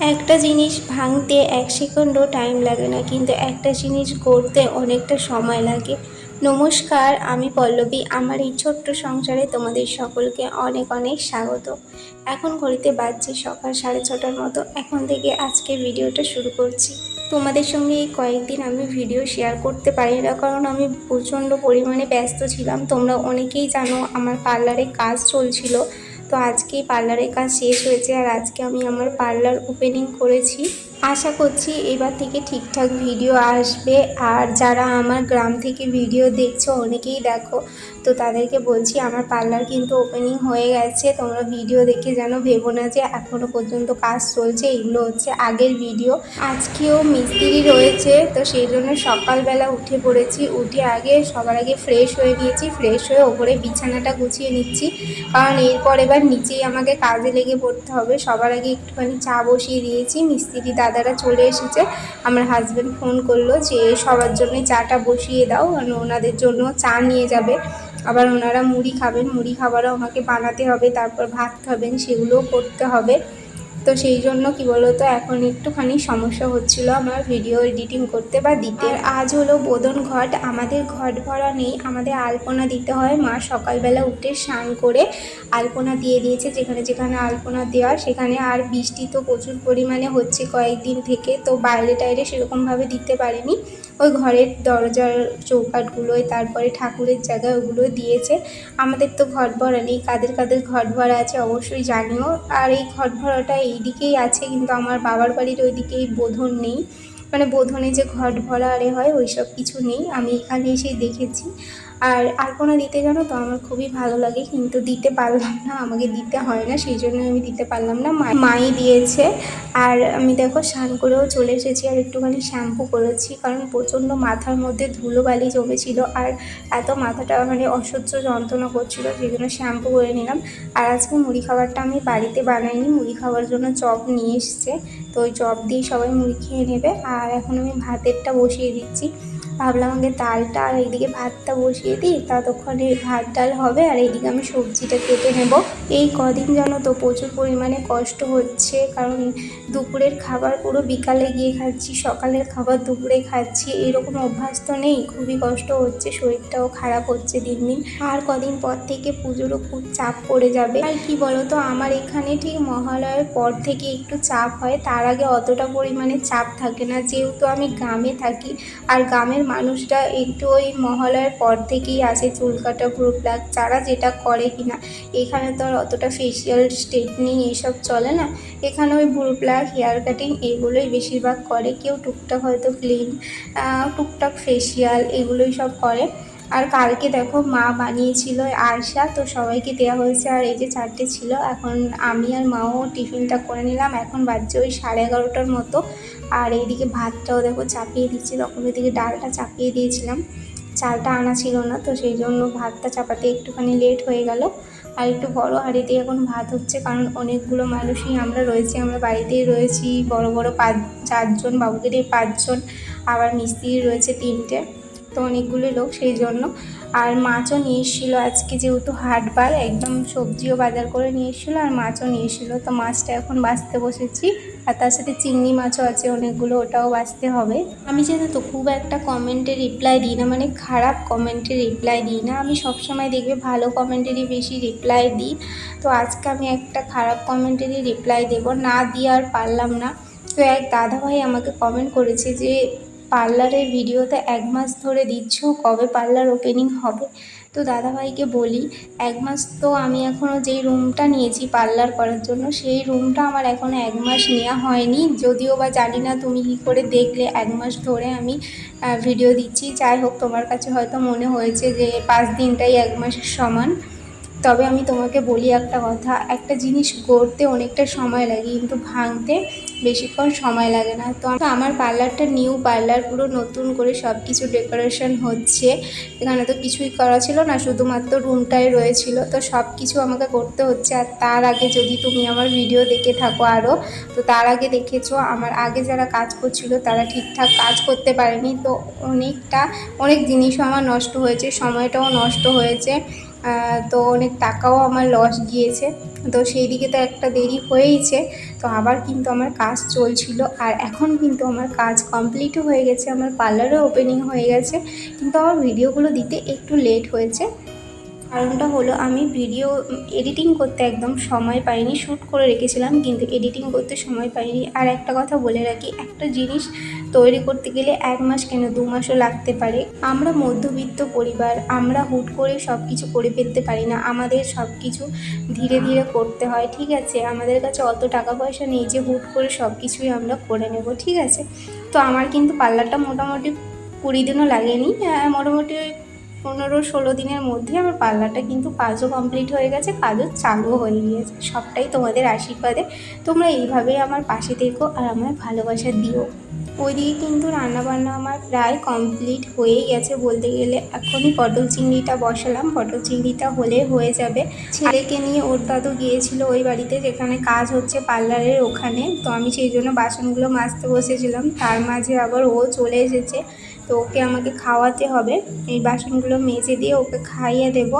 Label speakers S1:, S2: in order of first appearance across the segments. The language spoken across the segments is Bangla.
S1: একটা জিনিস ভাঙতে এক সেকেন্ডও টাইম লাগে না, কিন্তু একটা জিনিস গড়তে অনেকটা সময় লাগে। নমস্কার, আমি পল্লবী। আমার এই ছোট্ট সংসারে তোমাদের সকলকে অনেক অনেক স্বাগত। এখন ঘড়িতে বাজছে সকাল সাড়ে ছটার মতো। এখন থেকে আজকে ভিডিওটা শুরু করছি। তোমাদের সঙ্গে এই কয়েকদিন আমি ভিডিও শেয়ার করতে পারি না, কারণ আমি প্রচণ্ড পরিমাণে ব্যস্ত ছিলাম। তোমরা অনেকেই জানো আমার পার্লারে কাজ চলছিল। তো আজকেই পার্লারের কাজ শেষ হয়েছে আর আজকে আমি আমার পার্লার ওপেনিং করেছি। আশা করছি এবার থেকে ঠিকঠাক ভিডিও আসবে। আর যারা আমার গ্রাম থেকে ভিডিও দেখছ, অনেকেই দেখো, তো তাদেরকে বলছি আমার পার্লার কিন্তু ওপেনিং হয়ে গেছে। তোমরা ভিডিও দেখে যেন ভেবো না যে এখনও পর্যন্ত কাজ চলছে, এগুলো হচ্ছে আগের ভিডিও। আজকেও মিস্ত্রি রয়েছে, তো সেই জন্য সকালবেলা উঠে পড়েছি। উঠে আগে সবার আগে ফ্রেশ হয়ে নিয়েছি ফ্রেশ হয়ে ওপরে বিছানাটা গুছিয়ে নিচ্ছি। কারণ এরপর এবার নিচেই আমাকে কাজে লেগে পড়তে হবে। সবার আগে একটুখানি চা বসিয়ে দিয়েছি, মিস্ত্রি দাদারা চলে এসেছে। আমার হাজব্যান্ড ফোন করল যে সবার জন্যই চাটা বসিয়ে দাও ওনাদের জন্য চা নিয়ে যাবে। আবার ওনারা মুড়ি খাবেন, মুড়ি খাবারও আমাকে বানাতে হবে, তারপর ভাত খাবেন, সেগুলোও করতে হবে। তো সেই জন্য কি বলতো, এখন একটুখানি সমস্যা হচ্ছিল আমার ভিডিও এডিটিং করতে বা দিতে। আজ হলো বোদন ঘট, আমাদের ঘট ভরা নেই, আমাদের আলপনা দিতে হয়। মা সকালবেলা উঠে স্নান করে আলপনা দিয়ে দিয়েছে, যেখানে যেখানে আলপনা দেওয়া সেখানে আর বৃষ্টি তো প্রচুর পরিমাণে হচ্ছে কয়েকদিন থেকে, তো বাইরে টাইরে সেরকমভাবে দিতে পারিনি। ওই ঘরের দরজার চৌকাঠগুলোয়, তারপরে ঠাকুরের জায়গায় ওগুলো দিয়েছে। আমাদের তো ঘর ভরা নেই, কাদের কাদের ঘর ভরা আছে অবশ্যই জানিও। আর এই ঘর ভরাটা এইদিকেই আছে, কিন্তু আমার বাবার বাড়ির ওই দিকেই বোধন নেই। মানে বোধনে যে ঘট ভরা আরে হয় ওই সব কিছু নেই। আমি এখানে এসেই দেখেছি। আর আলপনা দিতে জানো তো, আমার খুবই ভালো লাগে, কিন্তু দিতে পারলাম না, আমাকে দিতে হয় না সেই জন্য আমি দিতে পারলাম না। মাই দিয়েছে, আর আমি দেখো স্নান করেও চলে এসেছি, আর একটুখানি শ্যাম্পু করেছি, কারণ প্রচণ্ড মাথার মধ্যে ধুলোবালি জমেছিল, আর এত মাথাটা মানে অসহ্য যন্ত্রণা করছিল সেই জন্য শ্যাম্পু করে নিলাম। আর আজকে মুড়ি খাবারটা আমি বাড়িতে বানাইনি, মুড়ি খাওয়ার জন্য চপ নিয়ে এসছে, তো ওই চপ দিয়ে সবাই মুড়ি খেয়ে নেবে। আর এখন আমি ভাতেরটা বসিয়ে দিচ্ছি। ভাবলাম আগে ডালটা আর এইদিকে ভাতটা বসিয়ে দিই, ততক্ষণে ভাত ডাল হবে আর এইদিকে আমি সবজিটা কেটে নেব। এই কদিন যেন তো প্রচুর পরিমাণে কষ্ট হচ্ছে, কারণ দুপুরের খাবার পুরো বিকালে গিয়ে খাচ্ছি, সকালের খাবার দুপুরে খাচ্ছি, এরকম অভ্যাস তো নেই, খুবই কষ্ট হচ্ছে, শরীরটাও খারাপ হচ্ছে দিন দিন। আর কদিন পর থেকে পুজোরও খুব চাপ পড়ে যাবে। আর কি বলতো, আমার এখানে ঠিক মহালয়ের পর থেকে একটু চাপ হয়, তার আগে অতটা পরিমাণে চাপ থাকে না, যেহেতু আমি গ্রামে থাকি, আর গ্রামের মানুষরা একটু ওই মহালয়ার পর থেকেই আসে চুল কাটা ভ্রু প্লাক যারা যেটা করে কি না এখানে তো আর অতটা ফেসিয়াল স্ট্রেটনিং এইসব চলে না। এখানে ওই ভ্রু প্লাক হেয়ার কাটিং এগুলোই বেশিরভাগ করে। কেউ টুকটাক হয়তো ক্লিন টুকটাক ফেসিয়াল এগুলোই সব করে। আর কালকে দেখো মা বানিয়েছিল আরশা, তো সবাইকে দেওয়া হয়েছে। আর এই যে চারটে ছিল, এখন আমি আর মাও টিফিনটা করে নিলাম। এখন বাজছে ওই সাড়ে এগারোটার মতো। আর এইদিকে ভাতটাও দেখো চাপিয়ে দিচ্ছি তখন ওইদিকে ডালটা চাপিয়ে দিয়েছিলাম। চালটা আনা ছিল না, তো সেই জন্য ভাতটা চাপাতে একটুখানি লেট হয়ে গেল। আর একটু বড় হাঁড়িতে এখন ভাত হচ্ছে, কারণ অনেকগুলো মানুষই আমরা রয়েছি, আমরা বাড়িতেই রয়েছি। বড় বড় পাঁচ চারজন, বাবুদের পাঁচজন, আবার মিস্ত্রি রয়েছে তিনটে। তো অনেকগুলো লোক সেই জন্য। আর মাছও নিয়ে এসেছিল আজকে যেহেতু হাটবার একদম সবজিও বাজার করে নিয়ে এসেছিল আর মাছও নিয়ে এসেছিল। তো মাছটা এখন বাঁচতে বসেছি আর তার সাথে চিংড়ি মাছও আছে, অনেকগুলো ওটাও বাঁচতে হবে। আমি যেহেতু তো খুব একটা কমেন্টে রিপ্লাই দিই না মানে খারাপ কমেন্টে রিপ্লাই দিই না, আমি সবসময় দেখবে ভালো কমেন্টেরই বেশি রিপ্লাই দিই। তো আজকে আমি একটা খারাপ কমেন্টেরই রিপ্লাই দেবো, না দিয়ে আর পারলাম না। তো এক দাদাভাই আমাকে কমেন্ট করেছে যে পার্লারের ভিডিওতে এক মাস ধরে দিচ্ছ, কবে পার্লার ওপেনিং হবে? তো দাদাভাইকে বলি, এক মাস তো আমি এখনও যেই রুমটা নিয়েছি পার্লার করার জন্য, সেই রুমটা আমার এখনও এক মাস নেওয়া হয়নি। যদিও বা জানি না তুমি কী করে দেখলে, এক মাস ধরে আমি ভিডিও দিচ্ছি। যাই হোক, তোমার কাছে হয়তো মনে হয়েছে যে পাঁচ দিনটাই এক মাসের সমান। তবে আমি তোমাকে বলি একটা কথা, একটা জিনিস গড়তে অনেকটা সময় লাগে, কিন্তু ভাঙতে বেশিক্ষণ সময় লাগে না। তো আমার পার্লারটা নিউ পার্লার পুরো নতুন করে সব কিছু ডেকোরেশন হচ্ছে। এখানে তো কিছুই করা ছিল না, শুধুমাত্র রুমটাই রয়েছিল। তো সব কিছু আমাকে করতে হচ্ছে, আর তার আগে যদি তুমি আমার ভিডিও দেখে থাকো আরও তো তার আগে দেখেছ, আমার আগে যারা কাজ করছিল তারা ঠিকঠাক কাজ করতে পারেনি। তো অনেকটা, অনেক জিনিসও আমার নষ্ট হয়েছে, সময়টাও নষ্ট হয়েছে। তো অনেক টাকাও আমার লস গিয়েছে। তো সেই দিকে তো একটা দেরি হয়েইছে। তো আবার কিন্তু আমার কাজ চলছিল। আর এখন কিন্তু আমার কাজ কমপ্লিটও হয়ে গেছে। আমার পার্লারও ওপেনিং হয়ে গেছে। কিন্তু আমার ভিডিওগুলো দিতে একটু লেট হয়েছে। কারণটা হলো আমি ভিডিও এডিটিং করতে একদম সময় পাইনি। শ্যুট করে রেখেছিলাম। কিন্তু এডিটিং করতে সময় পাইনি। আর একটা কথা বলে রাখি, একটা জিনিস তৈরি করতে গেলে এক মাস কেন? দু মাসও লাগতে পারে। আমরা মধ্যবিত্ত পরিবার, আমরা হুট করে সব কিছু করে ফেলতে পারি না। আমাদের সব কিছু ধীরে ধীরে করতে হয়, ঠিক আছে? আমাদের কাছে অত টাকা পয়সা নেই যে হুট করে সব কিছুই আমরা করে নেব, ঠিক আছে? তো আমার কিন্তু পার্লারটা মোটামুটি কুড়ি দিনও লাগেনি। মোটামুটি ওই পনেরো ষোলো দিনের মধ্যে আমার পার্লারটা কিন্তু কাজও কমপ্লিট হয়ে গেছে, কাজও চালুও হয়ে গিয়েছে। সবটাই তোমাদের আশীর্বাদে তোমরা এইভাবেই আমার পাশে থেকো আর আমার ভালোবাসা দিও। ওইদিকে কিন্তু রান্নাবান্না আমার প্রায় কমপ্লিট হয়ে গেছে বলতে গেলে। এখনই পটল চিংড়িটা বসালাম। পটল চিংড়িটা হলে হয়ে যাবে। ছেলেকে নিয়ে ওর দাদু গিয়েছিল ওই বাড়িতে যেখানে কাজ হচ্ছে পার্লারের ওখানে। তো আমি সেই জন্য বাসনগুলো মাজতে বসেছিলাম। তার মাঝে আবার ও চলে এসেছে। তো ওকে আমাকে খাওয়াতে হবে। এই বাসনগুলো মেজে দিয়ে ওকে খাইয়ে দেব।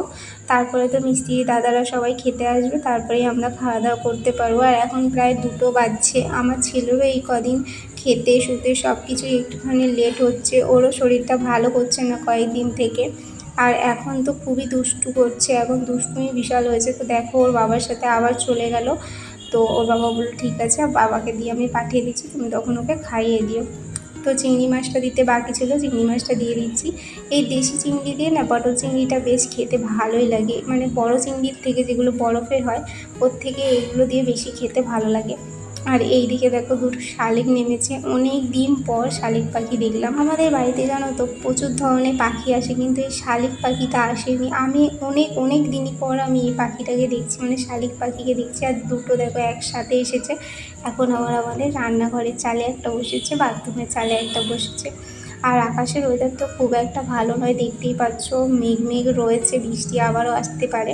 S1: তারপরে তো মিস্ত্রি দাদারা সবাই খেতে আসবে, তারপরেই আমরা খাওয়া দাওয়া করতে পারব। আর এখন প্রায় দুটো বাজছে। আমার ছেলেরও এই কদিন খেতে, শুতে সব কিছুই একটুখানি লেট হচ্ছে। ওরও শরীরটা ভালো করছে না কয়েকদিন থেকে। আর এখন তো খুবই দুষ্টু করছে। এখন দুষ্টুমি বিশাল হয়েছে। তো দেখো, ওর বাবার সাথে আবার চলে গেল। তো ওর বাবা বলল, ঠিক আছে, বাবাকে দিয়ে আমি পাঠিয়ে দিচ্ছি। তুমি তখন ওকে খাইয়ে দিও। তো চিংড়ি মাছটা দিতে বাকি ছিল, চিংড়ি মাছটা দিয়ে দিচ্ছি। এই দেশি চিংড়ি দিয়ে না পটল চিংড়িটা বেশ খেতে ভালোই লাগে। মানে বড় চিংড়ির থেকে যেগুলো বরফের হয়, ওর থেকে এগুলো দিয়ে বেশি খেতে ভালো লাগে। আর এই দিকে দেখো দুটো শালিক নেমেছে। অনেক দিন পর শালিক পাখি দেখলাম। আমাদের বাড়িতে জানো তো প্রচুর ধরনের পাখি আসে, কিন্তু এই শালিক পাখিটা আসেনি। আমি অনেক অনেক দিনই পর আমি এই পাখিটাকে দেখছি মানে শালিক পাখিকে দেখছি আর দুটো দেখো একসাথে এসেছে। এখন আবার আমাদের রান্নাঘরের চালে একটা বসেছে, বাথরুমের চালে একটা বসেছে। আর আকাশের ওয়েদার তো খুব একটা ভালো নয়, দেখতেই পাচ্ছ। মেঘ মেঘ রয়েছে, বৃষ্টি আবারও আসতে পারে।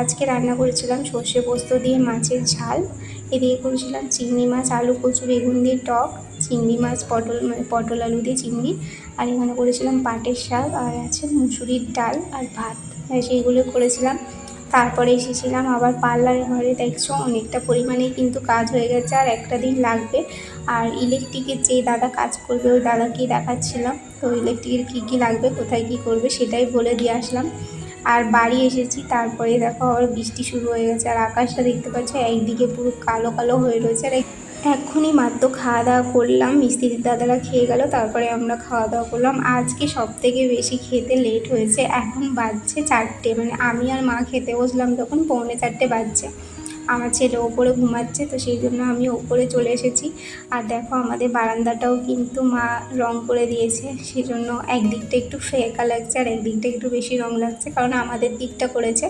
S1: আজকে রান্না করেছিলাম সর্ষে পোস্ত দিয়ে মাছের ঝাল। এদিকে করেছিলাম চিংড়ি মাছ, আলু কচু, বেগুন দিয়ে টক, চিংড়ি মাছ, পটল মানে পটল আলু দিয়ে চিংড়ি। আর এখানে করেছিলাম পাটের শাক, আর আছে মুসুরির ডাল আর ভাত। সেইগুলো করেছিলাম। তারপরে এসেছিলাম আবার পার্লারে ঘরে। দেখছ, অনেকটা পরিমাণে কিন্তু কাজ হয়ে গেছে, আর একটা দিন লাগবে। আর ইলেকট্রিকের যে দাদা কাজ করবে, ওই দাদাকেই দেখাচ্ছিলাম। তো ইলেকট্রিকের কী কী লাগবে, কোথায় কী করবে, সেটাই বলে দিয়ে আসলাম। আর বাড়ি এসেছি, তারপরে দেখো আবার বৃষ্টি শুরু হয়ে গেছে আর আকাশটা দেখতে পাচ্ছ, একদিকে পুরো কালো কালো হয়ে রয়েছে। আর এক- এক্ষুনি মাত্র খাওয়া দাওয়া করলাম, মিস্ত্রির দাদারা খেয়ে গেল, তারপরে আমরা খাওয়া দাওয়া করলাম। আজকে সব থেকে বেশি খেতে লেট হয়েছে, এখন বাজছে চারটে মানে আমি আর মা খেতে বসলাম তখন পৌনে চারটে বাজছে। আমার ছেলে ওপরে ঘুমাচ্ছে, তো সেই জন্য আমি ওপরে চলে এসেছি। আর দেখো আমাদের বারান্দাটাও কিন্তু মা রং করে দিয়েছে, সেই জন্য একদিকটা একটু ফেঁকা লাগছে আর একদিকটা একটু বেশি রং লাগছে, কারণ আমাদের দিকটা করেছে।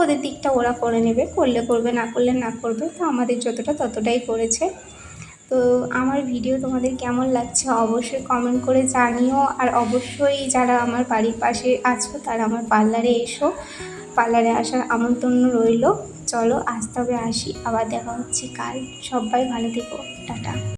S1: ওদের দিকটা ওরা করে নেবে, করলে করবে, না করলে না করবে, তো আমাদের যতটা ততটাই করেছে। তো আমার ভিডিও তোমাদের কেমন লাগছে অবশ্যই কমেন্ট করে জানিও, আর অবশ্যই যারা আমার বাড়ির পাশে আছো, তারা আমার পার্লারে এসো। পার্লারে আসার আমন্ত্রণ রইল। চলো আজ তবে আসি আবার দেখা হচ্ছে। কাল সবাই ভালো থেকো। টাটা।